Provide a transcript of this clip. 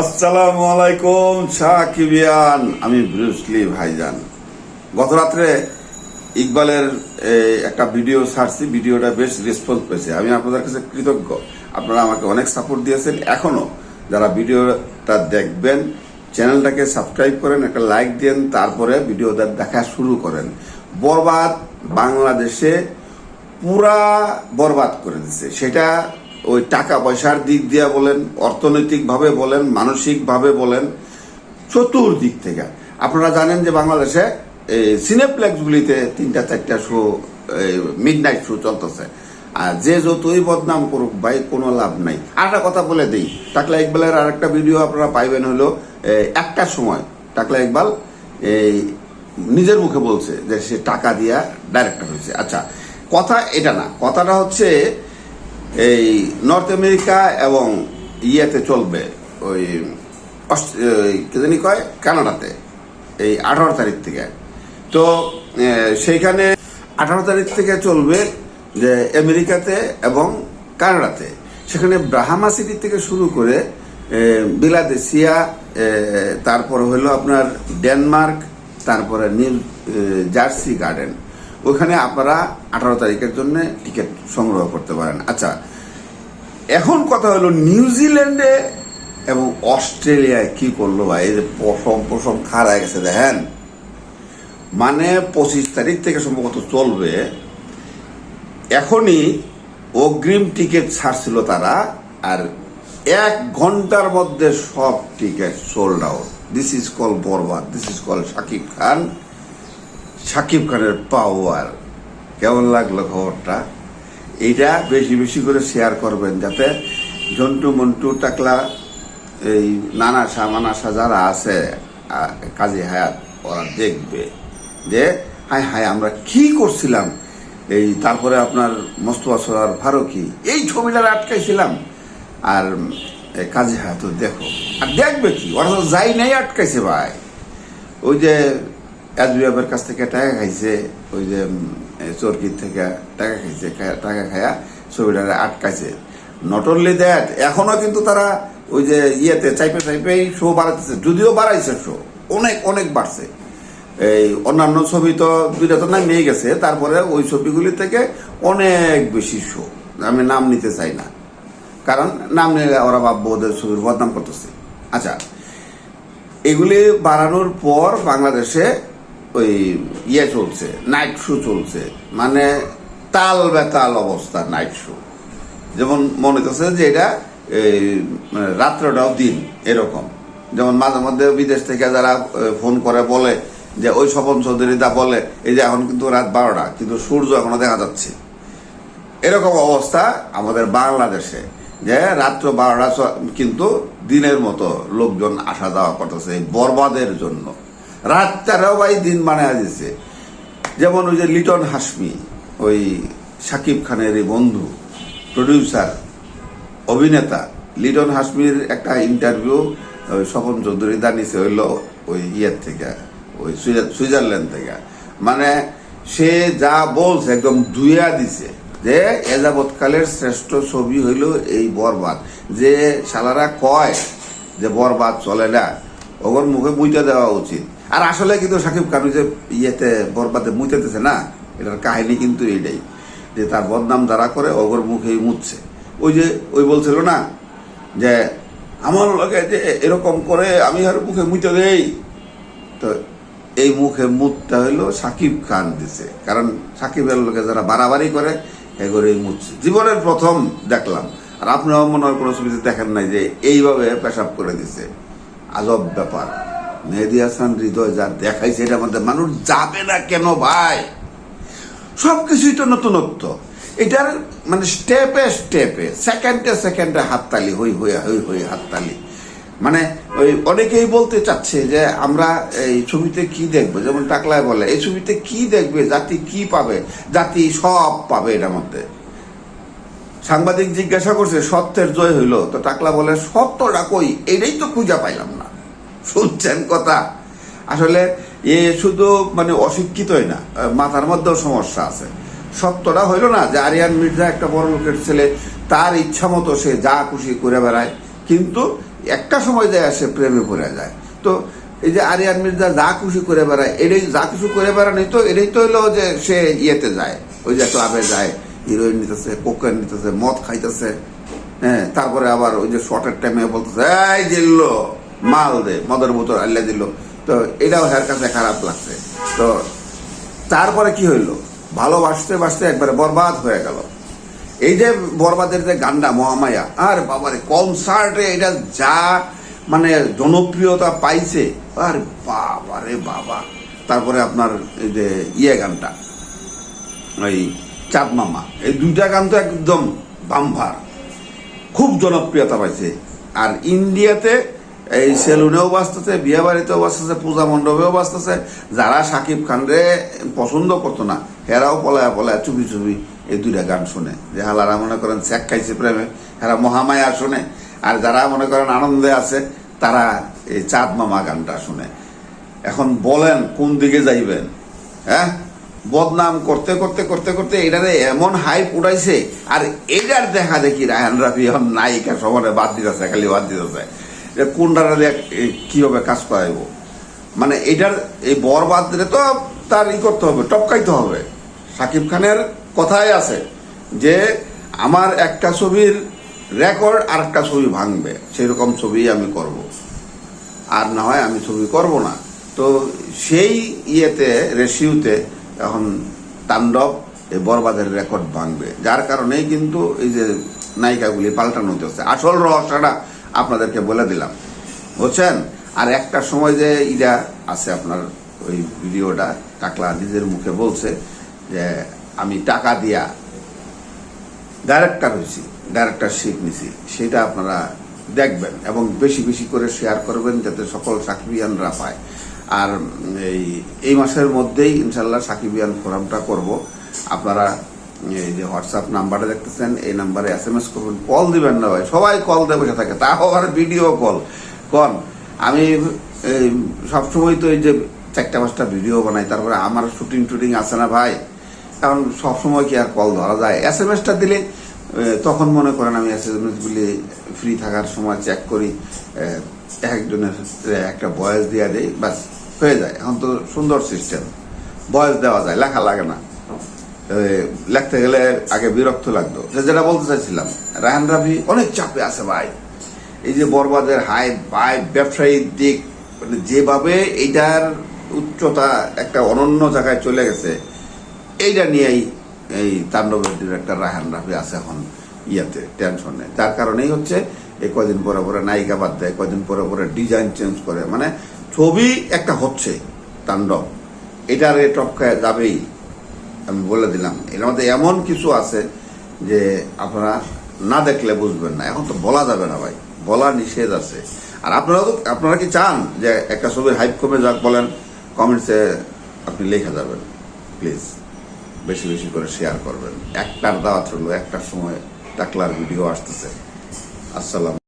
আসসালামু আলাইকুম সাকিবিয়ান আমি ব্রুসলি ভাইজান। গত রাত্রে ইকবালের একটা ভিডিও ছাড়ছি, ভিডিওটা বেশ রেসপন্স পেয়েছে। আমি আপনাদের কাছে কৃতজ্ঞ। আপনারা আমাকে অনেক সাপোর্ট দিয়েছেন। এখনও যারা ভিডিওটা দেখবেন, চ্যানেলটাকে সাবস্ক্রাইব করেন, একটা লাইক দেন, তারপরে ভিডিওটা দেখা শুরু করেন। বরবাদ বাংলাদেশে পুরা বরবাদ করে দিচ্ছে সেটা ওই টাকা পয়সার দিক দিয়ে বলেন অর্থনৈতিকভাবে বলেন মানসিকভাবে বলেন চতুর্দিক থেকে। আপনারা জানেন যে বাংলাদেশে সিনেপ্লেক্সগুলিতে তিনটা চারটা শো মিড নাইট শো চলতেছে। আর যে যতই বদনাম করুক ভাই কোনো লাভ নাই। আর একটা কথা বলে দিই টাকলা ইকবালের আর একটা ভিডিও আপনারা পাইবেন হলো এই, একটার সময়। টাকলা ইকবাল এই নিজের মুখে বলছে যে সে টাকা দিয়া ডাইরেক্টর হয়েছে। আচ্ছা কথা এটা না। কথাটা হচ্ছে এই নর্থ আমেরিকা এবং ইয়েতে চলবে, ওই কি কয়? কানাডাতে, এই আঠারো তারিখ থেকে। তো সেইখানে আঠারো তারিখ থেকে চলবে যে আমেরিকাতে এবং কানাডাতে। সেখানে ব্রাহামা সিটি থেকে শুরু করে বিলাদেশিয়া তারপরে হলো আপনার ডেনমার্ক, তারপরে নিউ জার্সি গার্ডেন। ওখানে আপনারা আঠারো তারিখের জন্য টিকিট সংগ্রহ করতে পারেন। আচ্ছা এখন কথা হলো নিউজিল্যান্ডে এবং অস্ট্রেলিয়ায় কি করল ভাই? এই যে পশম পশম খাড়া গেছে, দেখেন। মানে পঁচিশ তারিখ থেকে সম্ভবত চলবে। এখনই অগ্রিম টিকিট ছাড়ছিল তারা আর এক ঘণ্টার মধ্যে সব ticket sold out this is call Borbaad this is call Shakib Khan. Shakib খানের পাওয়ার কেমন লাগল খবরটা? এইটা বেশি বেশি করে শেয়ার করবেন যাতে জন্টু মন্টু টাকলা এই নানাসা মানাসা যারা আছে কাজী হায়াত, ওরা দেখবে যে, হায় হায়, আমরা কি করছিলাম? এই তারপরে আপনার মোস্তফা সরার ফারুকি, এই ছবিটা আটকাইছিলাম। আর কাজী হায়াত দেখো। আর দেখবে কি? ওরা তো যাই নাই আটকাইছে ভাই। ওই যে এসবিএফের কাছ থেকে টাকা খাইছে, ওই যে চরকির থেকে টাকা খাইছে টাকা খায়া ছবিটা আটকাইছে। নট অনলি দ্যাট এখনও কিন্তু তারা ওই যে ইয়েতে চাইপে চাইপেই শো বাড়াতেছে যদিও বাড়াইছে শো অনেক অনেক বাড়ছে। এই অন্যান্য ছবি তো দুইটা তো নামিয়ে গেছে, তারপরে ওই ছবিগুলি থেকে অনেক বেশি শো আমি নাম নিতে চাই না। কারণ নাম নিলে ওরা ভাববো ওদের ছবির বদনাম করতেছে। আচ্ছা এগুলি বাড়ানোর পর বাংলাদেশে ওই ইয়ে চলছে নাইট শো চলছে। মানে তাল বেতাল অবস্থা নাইট শো যেমন মনে করছে যে এটা রাত্রটাও দিন, এরকম। যেমন মাঝে মধ্যে বিদেশ থেকে যারা ফোন করে বলে যে, ওই স্বপন চৌধুরী দা বলে, এই যে এখন কিন্তু রাত বারোটা, কিন্তু সূর্য এখনও দেখা যাচ্ছে। এরকম অবস্থা আমাদের বাংলাদেশে, যে রাত্র বারোটা কিন্তু দিনের মতো লোকজন আসা যাওয়া করতেছে বরবাদের জন্য। রাতটারেও ভাই দিন বানায় দিছে যেমন ওই যে লিটন হাসমি ওই সাকিব খানের এই বন্ধু প্রডিউসার অভিনেতা, লিটন হাসমির একটা ইন্টারভিউ ওই স্বপন চৌধুরী দানিছে হইল ওই ইয়ের থেকে, ওই সুইজার- সুইজারল্যান্ড থেকে। মানে সে যা বলছে একদম ধুইয়া দিছে যে এজাবৎকালের শ্রেষ্ঠ ছবি হইল এই বরবাদ। যে সালারা কয় যে বরবাদ চলে না ওগর মুখে মুইতে দেওয়া উচিত। আর আসলে কিন্তু সাকিব খান যে ইয়েতে বরবাদে মুইতেতেছে না এটার কাহিনী কিন্তু এইটাই, যে তার বদনাম যারা করে ওগর মুখেই মুছছে ওই যে, ওই বলছিল না, যে আমার লোকে যে এরকম করে আমি আর মুখে মুইতে দেই। তো এই মুখে মুখটা হইল সাকিব খান দিছে। কারণ সাকিবের লোকে যারা বাড়াবাড়ি করে এগুলো মুছছে জীবনের প্রথম দেখলাম। আর আপনারাও মনে হয় কোনো ছবিতে দেখেন নাই যে এইভাবে পেশাব করে দিছে। আজব ব্যাপার। মেহেদি হাসান হৃদয় যা দেখাইছে এটার মধ্যে মানুষ যাবে না কেন ভাই? সবকিছুই তো নতুনত্ব। এটার মানে স্টেপে স্টেপে সেকেন্ডে সেকেন্ডে হাততালি হই হই হই হই হাততালি। মানে ওই অনেকেই বলতে চাচ্ছে যে আমরা এই ছবিতে কি দেখব? যেমন টাকলায় বলে, এই ছবিতে কি দেখবে? জাতি কি পাবে? জাতি সব পাবে এটার মধ্যে। সাংবাদিক জিজ্ঞাসা করছে, সত্যের জয় হইল। তো টাকলা বলে, সত্যটা কই? এটাই তো খুঁজা পাইলাম না। শুনছেন কথা? আসলে এ শুধু মানে অশিক্ষিতই না মাথার মধ্যেও সমস্যা আছে। সত্যটা হইল না যে আরিয়ান মির্জা একটা বড় লোকের ছেলে, তার ইচ্ছা মতো সে যা খুশি করে বেড়ায়, কিন্তু একটা সময় যায় সে প্রেমে পড়ে যায়। তো এই যে আরিয়ান মির্জা যা খুশি করে বেড়ায়, এটাই যা কিছু করে বেড়ানি তো, এটাই তো হলো যে সে ইয়েতে যায়, ওই যে ক্লাবে যায় হিরোইন নিতেছে কোকেন নিতেছে, মদ খাইতেছে হ্যাঁ তারপরে আবার ওই যে শর্টের টাইমে বলতেছে, এই দিল্লো মাল দে, মদের বোতল, আল্লাহ দিল। তো এটাও হের কাছে খারাপ লাগছে। তো তারপরে কি হইল? ভালোবাসতে বাসতে একবারে বরবাদ হয়ে গেল। এই যে বরবাদের যে গান্ডা মহামায়া, আর বাবারে কনসার্টে এটা যা মানে জনপ্রিয়তা পাইছে, আর বাবারে বাবা। তারপরে আপনার এই যে ইয়ে গানটা, ওই চাঁদ মামা। এই দুইটা গান তো একদম বাম্ভার খুব জনপ্রিয়তা পাইছে। আর ইন্ডিয়াতে এই সেলুনেও বাঁচতেছে বিয়ে বাড়িতেও বাঁচতেছে, পূজা মণ্ডপেও বাঁচতেছে। যারা সাকিব খানরে পছন্দ করতো না, হেরাও পলায়া পলায়া চুপি চুপি এই দুইটা গান শুনে। যে হালারা মনে করেন শেখ খাইছে প্রেমে, হেরা মহামায়া শুনে। আর যারা মনে করেন আনন্দে আছে, তারা এই চাঁদ মামা গানটা শুনে। এখন বলেন, কোন দিকে যাইবেন? হ্যাঁ? বদনাম করতে করতে করতে করতে এটারে এমন হাইপ উঠাইছে, আর এটার দেখা দেখি রায়হান রাফি এখন নায়িকা সমানে বাদ দিতেছে, খালি বাদ দিতেছে। যে কোনটারে দিয়ে কীভাবে কাজ করাইব। মানে এটার এই বর বাদ দিলে তো তার ই করতে হবে, টপকাইতে হবে। সাকিব খানের কথাই আছে যে, আমার একটা ছবির রেকর্ড আর একটা ছবি ভাঙবে, সেরকম ছবি আমি করব। আর না হয় আমি ছবি করব না। তো সেই ইয়েতে, রেশিওতে এখন তাণ্ডব এই বরবাদের রেকর্ড ভাঙবে। যার কারণেই কিন্তু এই যে নায়িকাগুলি পাল্টানো হচ্ছে আসল রহস্যটা আপনাদেরকে বলে দিলাম। বুঝছেন? আর একটা সময় যে ইটা আছে আপনার, ওই ভিডিওটা টাকলা নিজের মুখে বলছে যে, আমি টাকা দিয়া ডাইরেক্টর হয়েছি ডাইরেক্টরশিপ নিছি। সেটা আপনারা দেখবেন এবং বেশি বেশি করে শেয়ার করবেন যাতে সকল সাকিবিয়ানরা পায়। আর এই এই মাসের মধ্যেই ইনশাল্লাহ সাকিবিয়ান ফোরামটা করব। আপনারা এই যে হোয়াটসঅ্যাপ নাম্বারটা দেখতেছেন, এই নাম্বারে এস এম এস করবেন কল দিবেন না ভাই, সবাই কল দিয়ে বসে থাকে, তাও আবার ভিডিও কল কন, আমি সবসময় তো এই যে চারটা পাঁচটা ভিডিও বানাই, তারপরে আমার শুটিং টুটিং আছে না ভাই, কারণ সবসময় কি আর কল ধরা যায়? এস এম এসটা দিলে তখন মনে করেন আমি এস এম এসগুলি ফ্রি থাকার সময় চেক করি একজনের একটা বয়স দিয়ে দেয় বাস হয়ে যায়। এখন তো সুন্দর সিস্টেম বয়স দেওয়া যায়, লেখা লাগে না। লিখতে গেলে আগে বিরক্ত লাগতো। যেটা বলতে চাইছিলাম, রায়হান রাফি অনেক চাপে আছে ভাই। এই যে বরবাদের হাই বাই ব্যবসায়িক দিক মানে যেভাবে এইটার উচ্চতা একটা অনন্য জায়গায় চলে গেছে, এইটা নিয়েই এই তাণ্ডবের ডিরেক্টর রায়হান রাফি আছে এখন ইয়াতে টেনশনে যার কারণেই হচ্ছে এই কদিন পরে পরে নায়িকা বাদ দেয় কদিন পরে পরে ডিজাইন চেঞ্জ করে। মানে ছবি একটা হচ্ছে তাণ্ডব। এটার এ টপকায় যাবেই। আমি বলে দিলাম। এর মধ্যে এমন কিছু আছে যে আপনারা না দেখলে বুঝবেন না। এখন তো বলা যাবে না ভাই, বলা নিষেধ আছে। আর আপনারা তো আপনারা কি চান যে একটা ছবির হাইপ কমে যাক বলেন? কমেন্টসে আপনি লেখা যাবেন প্লিজ বেশি বেশি করে শেয়ার করবেন। একটার দাওয়াত হলো, একটার সময় টাকলার ভিডিও আসতেছে। আসসালাম